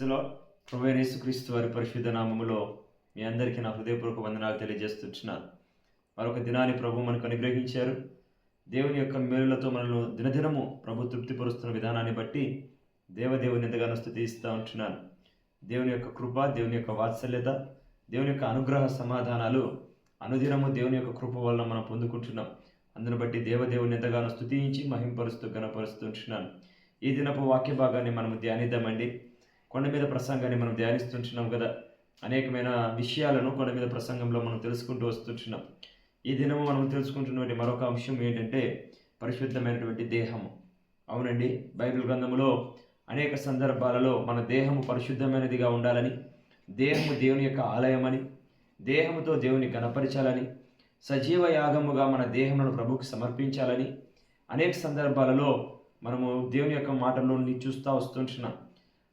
క్రీస్తులో. ప్రభు యేసుక్రీస్తు వారి పరిశుద్ధ నామములో మీ అందరికీ నా హృదయపూర్వక వందనాలు తెలియజేస్తున్నాను. మరొక దినాన్ని ప్రభు మనకు అనుగ్రహించారు. దేవుని యొక్క మేలులతో మనల్ని దినదినము ప్రభు తృప్తిపరుస్తున్న విధానాన్ని బట్టి దేవదేవుని ఎంతగానో స్థుతిస్తూ ఉంటున్నాను. దేవుని యొక్క కృప దేవుని యొక్క వాత్సల్యత దేవుని యొక్క అనుగ్రహ సమాధానాలు అనుదినము దేవుని యొక్క కృప వలన మనం పొందుకుంటున్నాం. అందును బట్టి దేవదేవుని ఎంతగానో స్థుతించి మహింపరుస్తూ గణపరుస్తూ ఉంటున్నాను. ఈ దినపు వాక్య భాగాన్ని మనం ధ్యానిద్దామండి. కొండ మీద ప్రసంగాన్ని మనం ధ్యానిస్తుంటున్నాం కదా. అనేకమైన విషయాలను కొండ మీద ప్రసంగంలో మనం తెలుసుకుంటూ వస్తుంటున్నాం. ఈ దినము మనం తెలుసుకుంటున్నటువంటి మరొక అంశం ఏంటంటే పరిశుద్ధమైనటువంటి దేహము. అవునండి బైబిల్ గ్రంథంలో అనేక సందర్భాలలో మన దేహము పరిశుద్ధమైనదిగా ఉండాలని దేహము దేవుని యొక్క ఆలయమని దేహముతో దేవుని గణపరచాలని సజీవ యాగముగా మన దేహములను ప్రభువుకు సమర్పించాలని అనేక సందర్భాలలో మనము దేవుని యొక్క మాటలోని చూస్తూ వస్తుంటున్నాం.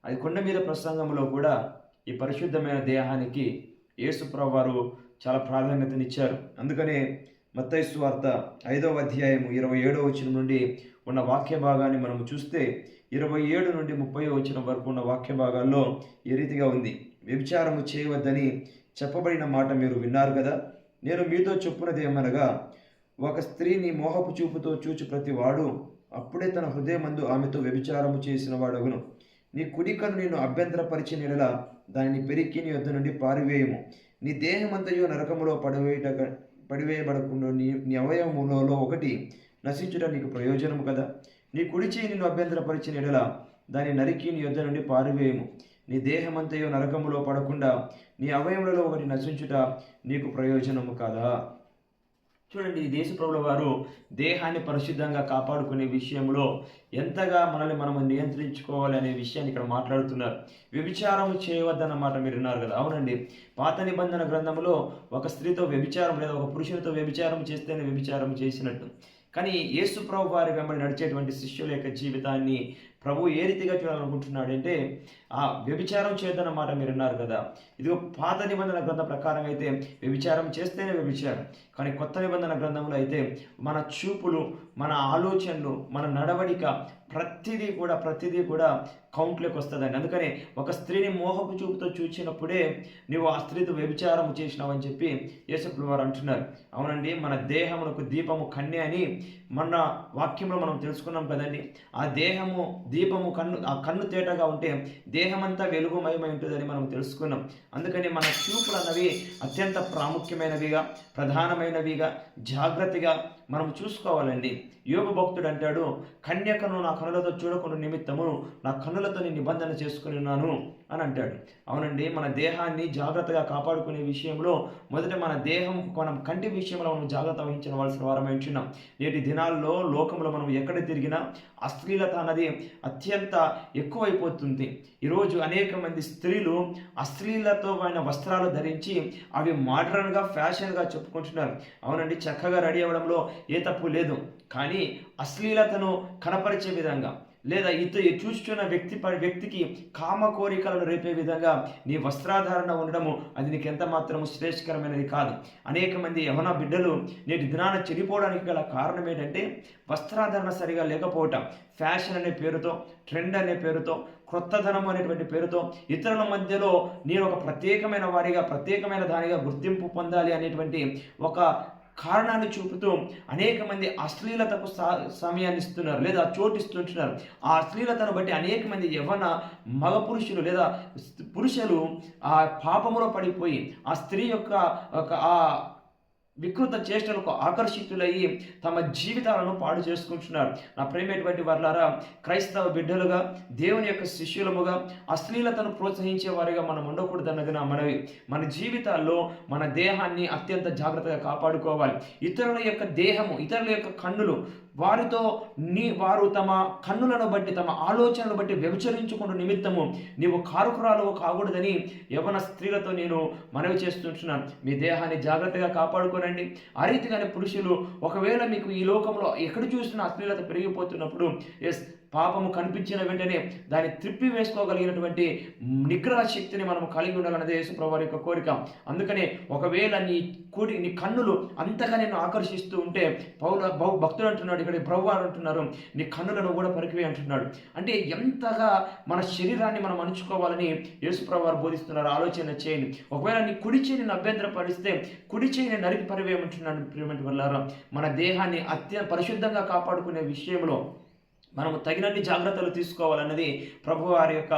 అది కొండ మీద ప్రసంగంలో కూడా ఈ పరిశుద్ధమైన దేహానికి యేసుప్రభు వారు చాలా ప్రాధాన్యతనిచ్చారు. అందుకనే మత్తైసు వార్త ఐదవ అధ్యాయము ఇరవై ఏడవ వచనం నుండి ఉన్న వాక్య భాగాన్ని మనము చూస్తే ఇరవై ఏడు నుండి ముప్పై వచనం వరకు ఉన్న వాక్య భాగాల్లో ఈ రీతిగా ఉంది. వ్యభిచారము చేయవద్దని చెప్పబడిన మాట మీరు విన్నారు కదా? నేను మీతో చెప్పున్నది ఏమనగా ఒక స్త్రీని మోహపు చూపుతో చూచి ప్రతి వాడు అప్పుడే తన హృదయమందు ఆమెతో వ్యభిచారము చేసిన వాడగును. నీ కుడికను నేను అభ్యంతరపరిచిన ఎడల దానిని పెరికి నీ యొద్ద నుండి పారివేయము. నీ దేహమంతయు నరకములో పడవేయట పడివేయబడకుండా నీ నీ అవయవములలో ఒకటి నశించుట నీకు ప్రయోజనము కదా. నీ కుడి చేయి నిన్ను అభ్యంతరపరిచిన ఎడల దాని నరికి నీ యొద్ద నుండి పారివేయము. నీ దేహమంతయు నరకములో పడకుండా నీ అవయములలో ఒకటి నశించుట నీకు ప్రయోజనము కదా. చూడండి ఈ దేశ ప్రభుల వారు దేహాన్ని పరిశుద్ధంగా కాపాడుకునే విషయంలో ఎంతగా మనల్ని మనం నియంత్రించుకోవాలి అనే విషయాన్ని ఇక్కడ మాట్లాడుతున్నారు. వ్యభిచారం చేయవద్దన్నమాట మీరు విన్నారు కదా. అవునండి. పాత నిబంధన గ్రంథంలో ఒక స్త్రీతో వ్యభిచారం లేదా ఒక పురుషునితో వ్యభిచారం చేస్తేనే వ్యభిచారం చేసినట్టు. కానీ యేసు ప్రభు వారి వెంబడి నడిచేటువంటి శిష్యుల యొక్క జీవితాన్ని ప్రభు ఏ రీతిగా చూడాలనుకుంటున్నాడు అంటే ఆ వ్యభిచారం చేద్దన్నమాట మీరు అన్నారు కదా. ఇదిగో పాత నిబంధన గ్రంథం ప్రకారం అయితే వ్యభిచారం చేస్తేనే వ్యభిచారం. కానీ కొత్త నిబంధన గ్రంథంలో అయితే మన చూపులు మన ఆలోచనలు మన నడవడిక ప్రతిదీ కూడా ప్రతిదీ కూడా కౌంట్లోకి వస్తుందండి. అందుకని ఒక స్త్రీని మోహపు చూపుతో చూచినప్పుడే నువ్వు ఆ స్త్రీతో వ్యభిచారం చేసినావు అని చెప్పి యేసప్పుడు వారు అంటున్నారు. అవునండి మన దేహమునకు దీపము కన్య అని మన వాక్యంలో మనం తెలుసుకున్నాం కదండి ఆ దేహము దీపము కన్ను ఆ కన్ను తేటగా ఉంటే దేహమంతా వెలుగుమయమై ఉంటుందని మనం తెలుసుకున్నాం. అందుకని మన చూపులు అన్నవి అత్యంత ప్రాముఖ్యమైనవిగా ప్రధానమైనవిగా జాగ్రత్తగా మనం చూసుకోవాలండి. యోగ భక్తుడు అంటాడు కన్యకను నా కనులతో చూడకుండా నిమిత్తము నా కన్నులతో నేను నిబంధన చేసుకుని ఉన్నాను అని అంటాడు. అవునండి మన దేహాన్ని జాగ్రత్తగా కాపాడుకునే విషయంలో మొదట మన దేహం మనం కంటి విషయంలో మనం జాగ్రత్త వహించవలసిన వారం ఉంటున్నాం. నేటి దినాల్లో లోకంలో మనం ఎక్కడ తిరిగినా అశ్లీలత అన్నది అత్యంత ఎక్కువైపోతుంది. ఈరోజు అనేక మంది స్త్రీలు అశ్లీలతో అయిన వస్త్రాలు ధరించి అవి మోడర్న్గా ఫ్యాషన్గా చెప్పుకుంటున్నారు. అవునండి చక్కగా రెడీ అవ్వడంలో ఏ తప్పు లేదు. కానీ అశ్లీలతను కనపరిచే విధంగా లేదా ఇత చూస్తున్న వ్యక్తి వ్యక్తికి కామ కోరికలను రేపే విధంగా నీ వస్త్రాధారణ ఉండడము అది నీకు ఎంత మాత్రము శ్రేష్కరమైనది కాదు. అనేక మంది యవన బిడ్డలు నేటి దినాన చెడిపోవడానికి గల కారణం ఏంటంటే వస్త్రాధారణ సరిగా లేకపోవటం. ఫ్యాషన్ అనే పేరుతో ట్రెండ్ అనే పేరుతో క్రొత్తధనం అనేటువంటి పేరుతో ఇతరుల మధ్యలో నేను ఒక ప్రత్యేకమైన వారిగా ప్రత్యేకమైన దానిగా గుర్తింపు పొందాలి అనేటువంటి ఒక కారణాన్ని చూపుతూ అనేక మంది అశ్లీలతకు సా- సమయాన్ని ఇస్తున్నారు లేదా చోటు ఇస్తుంటున్నారు ఆ అశ్లీలతను బట్టి అనేక మంది యవన మగ పురుషులు లేదా పురుషులు ఆ పాపములో పడిపోయి ఆ స్త్రీ యొక్క ఒక ఆ వికృత చేష్టలకు ఆకర్షితులయ్యి తమ జీవితాలను పాడు చేసుకుంటున్నారు. నా ప్రేమటువంటి వర్లారా క్రైస్తవ బిడ్డలుగా దేవుని యొక్క శిష్యులముగా అశ్లీలతను ప్రోత్సహించే వారిగా మనం ఉండకూడదన్నది నా మనవి. మన జీవితాల్లో మన దేహాన్ని అత్యంత జాగ్రత్తగా కాపాడుకోవాలి. ఇతరుల యొక్క దేహము ఇతరుల యొక్క కన్నులు వారితో నీ వారు తమ కన్నులను బట్టి తమ ఆలోచనలు బట్టి వ్యభిచరించుకున్న నిమిత్తము నీవు కారుకురాలు కాకూడదని యవన స్త్రీలతో నేను మనవి చేస్తుంటున్నాను. మీ దేహాన్ని జాగ్రత్తగా కాపాడుకోనండి. ఆ రీతిగానే పురుషులు ఒకవేళ మీకు ఈ లోకంలో ఎక్కడ చూసినా అశ్లీలత పెరిగిపోతున్నప్పుడు ఎస్ పాపము కనిపించిన వెంటనే దాన్ని త్రిప్పి వేసుకోగలిగినటువంటి నిగ్రహ శక్తిని మనం కలిగి ఉండాలనేది యేసుప్రభువారి యొక్క కోరిక. అందుకనే ఒకవేళ నీ కూడి నీ కన్నులు అంతగా నేను ఆకర్షిస్తూ ఉంటే పౌల బహు భక్తుడు అంటున్నాడు ఇక్కడ ప్రభు అంటున్నారు నీ కన్నులను కూడా పరికివే అంటున్నాడు. అంటే ఎంతగా మన శరీరాన్ని మనం అణుచుకోవాలని యేసుప్రభు బోధిస్తున్నారు. ఆలోచన చేయండి. ఒకవేళ నీ కుడి చేయిని అభ్యంతరపరిస్తే కుడి చేయిని నరికి పరివేయమంటున్నాడు. ప్రియమంటి వల్ల మన దేహాన్ని అత్యంత పరిశుద్ధంగా కాపాడుకునే విషయంలో మనము తగినన్ని జాగ్రత్తలు తీసుకోవాలన్నది ప్రభు వారి యొక్క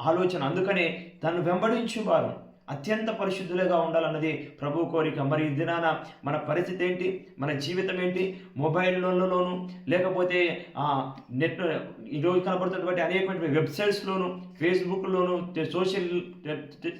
ఆలోచన. అందుకనే తను వెంబడించేవారు. అత్యంత పరిశుద్ధులుగా ఉండాలన్నది ప్రభు కోరిక. మరి ఈ దినాన మన పరిస్థితి ఏంటి? మన జీవితం ఏంటి? మొబైల్లోనూ లేకపోతే నెట్ ఈరోజు కనబడుతున్నటువంటి అనేకమైన వెబ్సైట్స్లోను ఫేస్బుక్లోను సోషల్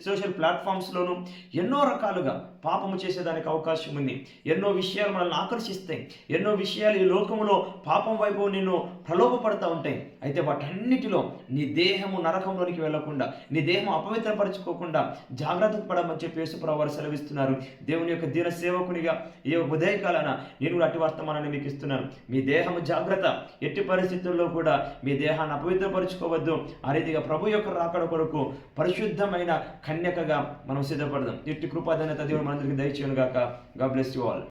సోషల్ ప్లాట్ఫామ్స్లోను ఎన్నో రకాలుగా పాపము చేసేదానికి అవకాశం ఉంది. ఎన్నో విషయాలు మనల్ని ఆకర్షిస్తాయి. ఎన్నో విషయాలు ఈ లోకంలో పాపం వైపు నిన్ను ప్రలోభపడతా ఉంటాయి. అయితే వాటన్నిటిలో నీ దేహము నరకంలోనికి వెళ్ళకుండా నీ దేహం అపవిత్రపరచుకోకుండా జాగ్రత్త పడమని చెప్పి యేసుప్రభు వారు సెలవిస్తున్నారు. దేవుని యొక్క దీన సేవకునిగా ఈ ఉదయకాలన నేను కూడా అటు వర్తమానాన్ని మీకు ఇస్తున్నాను. మీ దేహము జాగ్రత్త. ఎట్టి పరిస్థితుల్లో కూడా మీ దేహాన్ని అపవిత్రపరచుకోవద్దు. ఆ రీతిగా ప్రభు యొక్క రాకడ కొరకు పరిశుద్ధమైన కన్యకగా మనం సిద్ధపడదాం. ఎట్టి కృపాధన్యత దేవుడు మనందరికీ దయచేయను గాక గా బ్లెస్ యు ఆల్